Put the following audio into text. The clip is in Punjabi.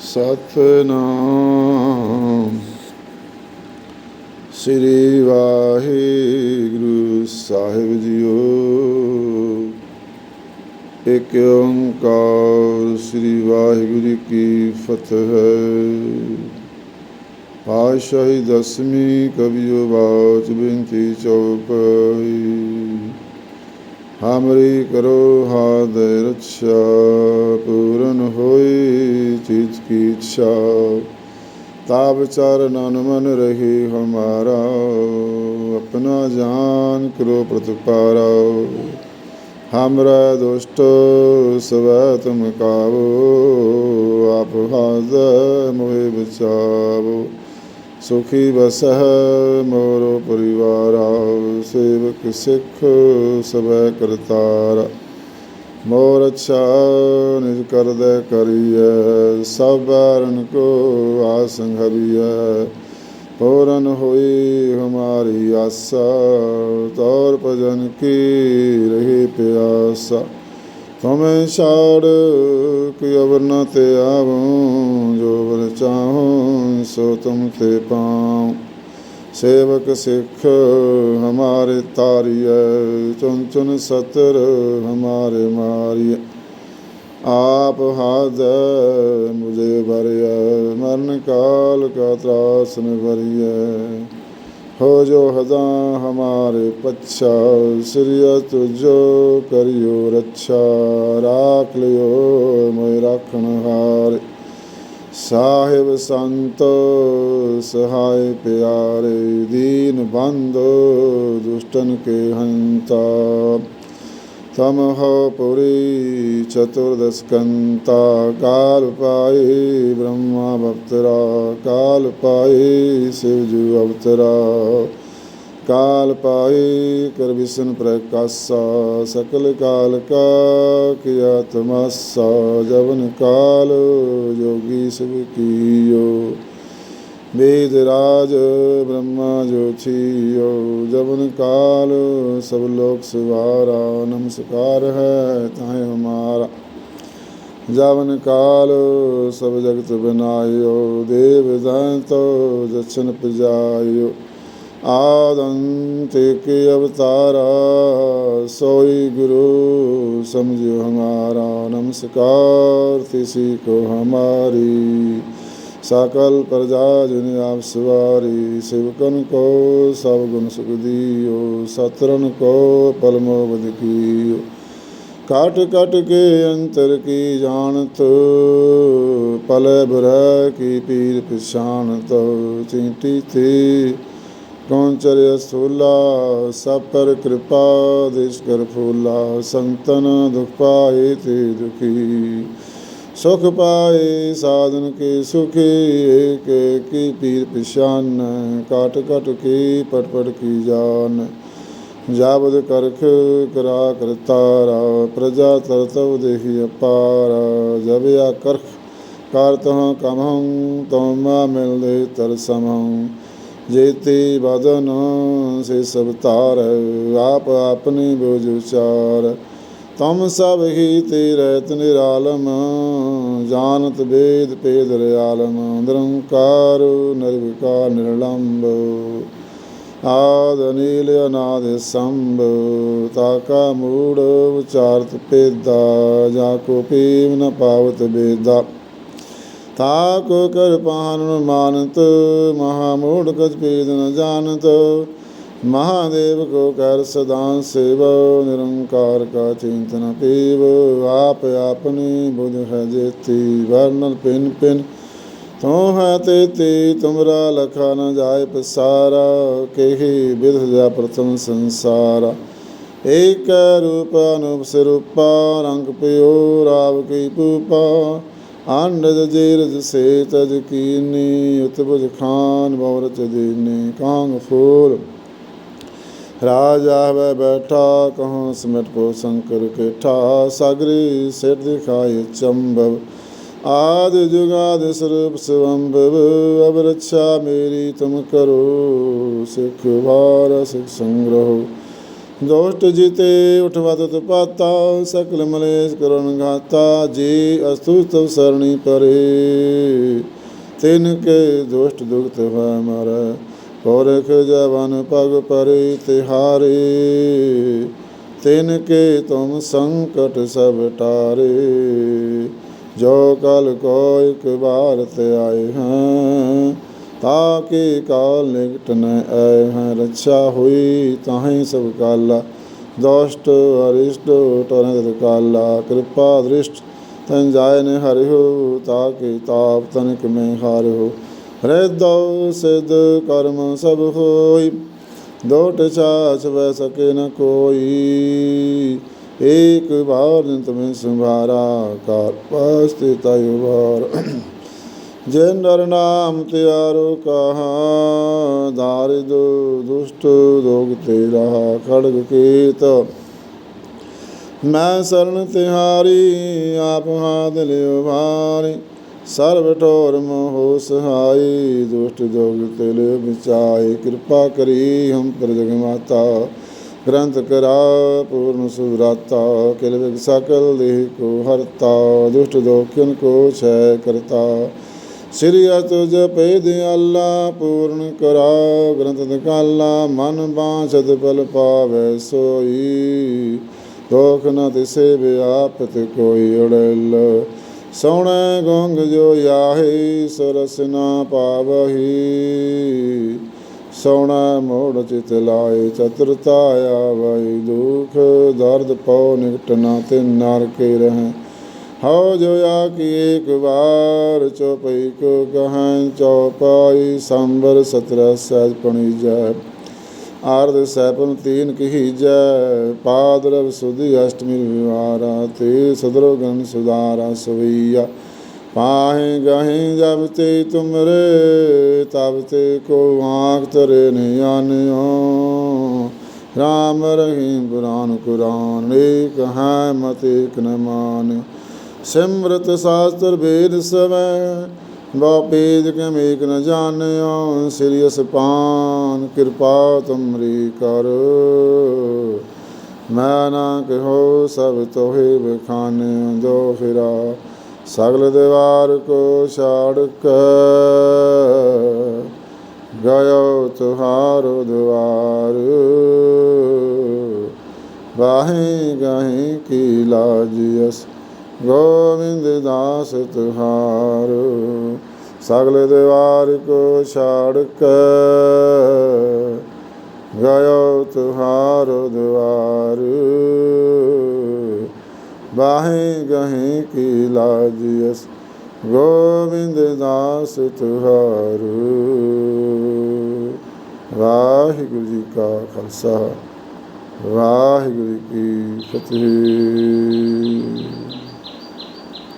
ਸਤਨਾਮ। ਸ੍ਰੀ ਵਾਹਿਗੁਰੂ ਸਾਹਿਬ ਜੀਓ। ਇਕ ਓੰਕਾਰ ਸ੍ਰੀ ਵਾਹਿਗੁਰੂ ਕੀ ਫਤਿਹ। ਪਾਸ਼ਾਹੀ ਦਸਵੀਂ ਕਬੀਓ ਬਾਚ ਬਿੰਤੀ ਚੌਪਈ। ਹਮਰੀ ਕਰੋ ਹਾਦ ਰਛਾ ਪੂਰਨ ਹੋਈ दीक्षा ताब चारण अनुमन रही हमारा अपना जान करो प्रतिपारा हमरा दुष्ट सब तुम कावो आप हाज मोहे बचावो सुखी बसह मोरो परिवारा सेवक सिख सब करतारा ਮੋਰ ਅਛਾ ਨਿਜ ਕਰਦੈ ਕਰੀਐ, ਸਭ ਬਾਰਨ ਕੋ ਆਸੰਗ ਹਰੀਐ। ਪੂਰਨ ਹੋਈ ਹਮਾਰੀ ਆਸਾ, ਤੌਰ ਭਜਨ ਕੀ ਰਹੀ ਪਿਆਸਾ। ਤੁਮੇ ਛਾੜ ਕਿ ਅਵਰ ਤੇ ਆਵੋ, ਜੋ ਵਰ ਚਾਹੋ ਸੋ ਤੁਮ ਤੇ ਪਾਉ। सेवक सिख हमारे तारिय, चुन चुन सतर हमारे मारिय। आप हाथ मुझे भरिय, मरण काल का त्रास न भरिय। हो जो हदा हमारे पच्छा श्रिय तुझो करियो रक्षा। राख लियो, मैं राखण हारे। ਸਾਹਿਬ ਸੰਤ ਸਹਾय ਪਿਆਰੇ, ਦੀਨ ਬੰਦੋ, ਦੁਸ਼ਟਨ ਕੇ ਹੰਤਾ। ਤਮ ਹੋ ਪੁਰੀ ਚਤੁਰਦਸ ਕੰਤਾ, ਕਾਲ ਪਾਈ ਬ੍ਰਹਮਾ ਬਪਤਰਾ ਕਾਲ ਕਾਲ ਪਾਏ ਕਰ ਵਿਸ਼ਨ ਪ੍ਰਕਾਸ਼ਾ, ਸਕਲ ਕਾਲ ਕਾ ਕਿਆ ਤਮਸਾ ਜਵਨ ਕਾਲ ਜੋਗੀ ਸਭ ਕੀਓ। ਵੇਦ ਰਾਜ ਬ੍ਰਹਮਾ ਜੋ ਜੋਤੀਓ ਜਵਨ ਕਾਲ ਸਭ ਲੋਕ ਸਵਾਰਾ, ਨਮਸਕਾਰ ਹੈ ਤਾਏ ਹਮਾਰਾ। ਜਵਨ ਕਾਲ ਸਭ ਜਗਤ ਬਨਾਇਓ, ਦੇਵ ਦੰਤੋ ਜਚਨ ਪਜਾਇਓ। ਆਦੰਤ ਕੇ ਅਵਤਾਰਾ, ਸੋਈ ਗੁਰੂ ਸਮਝਿਓ ਹਮਾਰਾ ਨਮਸਕਾਰ, ਤਿਸੀ ਕੋ ਹਮਾਰੀ। ਸਕਲ ਪ੍ਰਜਾ ਜਿਨ ਆਪ ਸਵਾਰੀ ਸਿਵਕਨ ਕੋ ਸਭ ਗੁਣ ਸੁਖ ਦੀਓ ਸਤਰਨ ਕੋ ਪਲਮੋ ਬਦ ਕੀਓ। ਕਾਟ ਕਟ ਕੇ ਅੰਤਰ ਕੀ ਜਾਣਤ, ਪਲ ਬੁਰਾ ਕੀ ਪੀਰ ਪਛਾਣਤ ਚਿੰਤੀ ਤੇ ਕੌਂਚਰਿਆ ਸੋਲਾ? ਸਾਪਰ ਕਿਰਪਾ, ਦੇਸ਼ ਕਰ ਫੂਲਾ। ਸੰਤਨ ਦੁਖ ਪਾਏ ਤੇ ਦੁਖੀ। ਸੁਖ ਪਾਏ ਸਾਧਨ ਕੇ ਸੁਖੀ। ਏਕ ਏਕੀ ਪੀਰ ਪਛਾਨ। ਕਾਟ ਕਟ ਕੀ ਪਟ ਪਟ ਕੀ ਜਾਨ। ਜਾਬਦ ਕਰਖ ਕਰਾ ਕਰਤਾਰਾ ਪ੍ਰਜਾ ਤਰਤਵ ਦੇਹੀ ਅਪਾਰ। ਜਬ ਆ ਕਰਖ ਕਰ ਤਹ ਕਮਹੰ ਤਉ ਮਾ ਮਿਲ ਦੇ ਤਰਸਮਹੰ ਜੇਤੇ ਬਦਨ ਸੇ ਸਭ ਤਾਰ ਆਪ ਆਪਨੇ ਬੋਝ ਉਚਾਰ। ਤਮ ਸਭ ਹੀ ਤੇ ਰਹਿਤ ਨਿਰਾਲਮ, ਜਾਣਤ ਵੇਦ ਪੇਦ ਰਿਆਲਮ, ਨਿਰੰਕਾਰ ਨਿਰਵਿਕਾਰ ਨਿਰਲੰਭ ਆਦ ਅਨੀਲ ਅਨਾਦ ਸੰਭ ਤਾਕਾ ਮੂੜ ਉਚਾਰਤ ਪੇਦਾ ਜਾ ਕੋ ਪੀਵ ਨ ਪਾਵਤ ਬੇਦਾ ਤਾ ਕੋ ਕਿਰਪਾਨ ਮਾਨਤ ਮਹਾ ਮੂੜ ਕਛ ਭੇਦ ਨ ਜਾਣਤ। ਮਹਾਦੇਵ ਕੋ ਕਰ ਸਦਾ ਸੇਵ, ਨਿਰੰਕਾਰ ਕਾ ਚਿੰਤਨ ਪੀਵ। ਆਪ ਆਪਨੇ ਬੁਧ ਹੈ ਜੇਤੀ ਵਰਨਲ ਪਿਨ ਪਿਨ। ਤੋ ਹੈ ਤੇ ਤੇ ਤੁਮਰਾ ਲਖਾ ਨ ਜਾਇ ਪਸਾਰਾ। ਕਹੀ ਬਿਧ ਜਾ ਪ੍ਰਥਮ ਸੰਸਾਰ। ਏਕ ਰੂਪ ਅਨੁਪ ਸਰੂਪਾ, ਰੰਗ ਪਿਓ ਰਾਵ ਕੀ ਪੂਪਾ। ਆਨੰਦ ਜੇ ਰਜ ਸੇ ਤਜ ਕੀਨੀ ਉਤ ਖਾਨ ਬਵਰ ਦੇਨੇ ਕਾਂਗ ਫੂਲ। ਰਾਜਾ ਵੇ ਬੈਠਾ, ਕਹੋ ਸਮਟ ਕੋ ਸੰਕਰ ਕੇਠਾ। ਸਾਗਰੀ ਸਿਰ ਦਿਖਾਏ ਚੰਬਵ, ਆਦ ਜੁਗਾਦ ਸਰੂਪ ਸਵੰਭਵ ਅਬ ਮੇਰੀ ਤੁਮ ਕਰੋ, ਸਿਖ ਵਾਰ ਸਿਖ ਸੰਗ੍ਰਹ। गोष्ट जिते उठवत तुपाता सकल मलेश करुण घाता जी अस्तु तव सरणी परे तिन के दुष्ट दुख है मर पौरख जवन पग परे तिहारे तिन के तुम संकट सब टारे जो कल को एक बार ते आए हैं ਹਾਂ ਤਾਕੇ ਕਾਲ ਨਿਕਟ ਨ ਆਏ ਹਾਂ, ਰੱਛਾ ਹੋਈ ਤਾਹੀਂ ਸਭ ਕਾਲਾ। ਦੋਸ਼ਟ ਅਰਿਸ਼ਟ ਟਰਨ ਕਾਲਾ, ਕਿਰਪਾ ਦ੍ਰਿਸ਼ਟ ਤਨ ਜਾਇ ਨ ਹਰਿਓ, ਤਾਕੇ ਤਾਪ ਤਨਕ ਮੈਂ ਹਾਰਿਓ। ਹ੍ਰਿਦਉ ਸਿਧ ਕਰਮ ਸਭ ਹੋਈ, ਦੋਟ ਛਾਛ ਵੈ ਸਕੇ ਨ ਕੋਈ। ਏਕ ਬਾਰ ਨਿਤ ਮੈਂ ਸੰਭਾਰਾ ਕਾਰ ਪਸਤੇ ਤਾਇ ਵਾਰ ਜੇ ਨਰ ਨਾਮ ਤਿਆਰੋ ਕਹਾ, ਦਾਰਿਦ, ਦੁਸ਼ਟ ਦੋਗ ਤੇ ਰਹਾ ਖੜਗ ਕੀਤ। ਮੈਂ ਸਰਣ ਤਿਹਾਰੀ, ਆਪ ਹਾਦ ਲਿਓ ਭਾਰੀ ਸਰਬ ਠੋਰ ਮੋਹ ਸਹਾਈ, ਦੁਸ਼ਟ ਦੋਗ ਤੇ ਵਿਚਾਈ ਕਿਰਪਾ ਕਰੀ ਹਮ ਪਰ ਜਗ ਮਾਤਾ, ਗ੍ਰੰਥ ਕਰਾ ਪੂਰਨ ਸੁਰਾਤਾ ਕਿਲ ਵਿਗ ਸਕਲ ਦੇਹ ਕੋ ਹਰਤਾ, ਦੁਸ਼ਟ ਦੋਖਿਨ ਕੋ ਛੈ ਕਰਤਾ। ਸ੍ਰੀ ਅਤ ਜਪੇ ਦਿਆਲਾ ਪੂਰਨ ਕਰਾ, ਗ੍ਰੰਥ ਦਕਾਲਾ ਮਨ ਬਾਛਦ ਬਲ ਪਾਵੇ ਸੋਈ। ਦੋਖ ਨ ਤਿਸੇ ਵਿਆਪਤ ਕੋਈ ਉੜਲ। ਸੋਹਣੇ ਗੰਗ ਜੋ ਆਹੇ, ਸਰਸ ਨਾ ਪਾਵਹੀ। ਸੋਹਣਾ ਮੋੜ ਚਿਤ ਲਾਏ, ਚਤੁਰਤਾ ਆਵਈ, ਦੁਖ ਦਰਦ ਪਉ, ਨਿਕਟ ਨਾ ਤੇ ਨਰ ਕੇ ਰਹਿ। ਹਉ ਜੋ ਆ ਕੀ ਇੱਕ ਵਾਰ ਚੋਪਈ ਕੋ ਕਹਾਂ ਚੌਪਾਈ ਸੰਬਰ ਸਤਰ ਸਹਿਜ ਪਣੀ ਜੈ। ਆਰਦ ਸੈਪਨ ਤੀਨ ਕਹੀ ਜੈ ਪਾਦ ਰਵ ਸੁਧੀ ਅਸ਼ਟਮੀ ਵਿਵਾਰਾ, ਤੇ ਸਦਰੋ ਗਨ ਸੁਦਾਰਾ ਸਵਈਆ। ਪਾਹੇ ਗਹੇ ਜਬ ਤੇ ਤੁਮਰੇ, ਤਬ ਤੇ ਕੋ ਆਂਖ ਤਰੇ ਨ ਆਨਿਓ। ਰਾਮ ਰਹੀਮ ਪੁਰਾਨ ਕੁਰਾਨ ਏਕ ਹੈ ਮਤ ਏਕ ਮਾਨਿਓ। ਸਿਮਰਤ ਸ਼ਾਸਤਰ ਵੇਦ ਸਵੈ ਬਾਪੇਦ ਕਮੇਕ ਨ ਜਾਣਿਓ ਸ੍ਰੀ ਅਸਪਾਨ ਕਿਰਪਾ ਤੁਮਰੀ ਕਰ। ਮੈਂ ਨਾ ਕਹੋ ਸਭ ਤੋਹਿ ਬਖਾਨੇ, ਦੋ ਫਿਰਾ ਸਗਲ ਦੀਵਾਰ ਕੋ ਛਾੜ ਕੇ। ਗਇਓ ਤੁਹਾਰੋ ਦੁਆਰ ਵਾਹੇ ਗਾਹੇ ਕੀ ਲਾਜੀਸ ਗੋਵਿੰਦ ਦਾਸ ਤੁਹਾਰ, ਸਗਲ ਦੇਵਾਰ ਕੋ ਛਾੜ ਕੇ ਗਇਓ ਤੁਹਾਰ ਦੁਆਰ ਬਾਹੇ ਗਹੇ ਕੀ ਲਾਜੀਸ ਗੋਵਿੰਦ ਦਾਸ ਤੁਹਾਰ। ਵਾਹਿਗੁਰੂ ਜੀ ਕਾ ਖਾਲਸਾ, ਵਾਹਿਗੁਰੂ ਜੀ ਕੀ ਫਤਿਹ।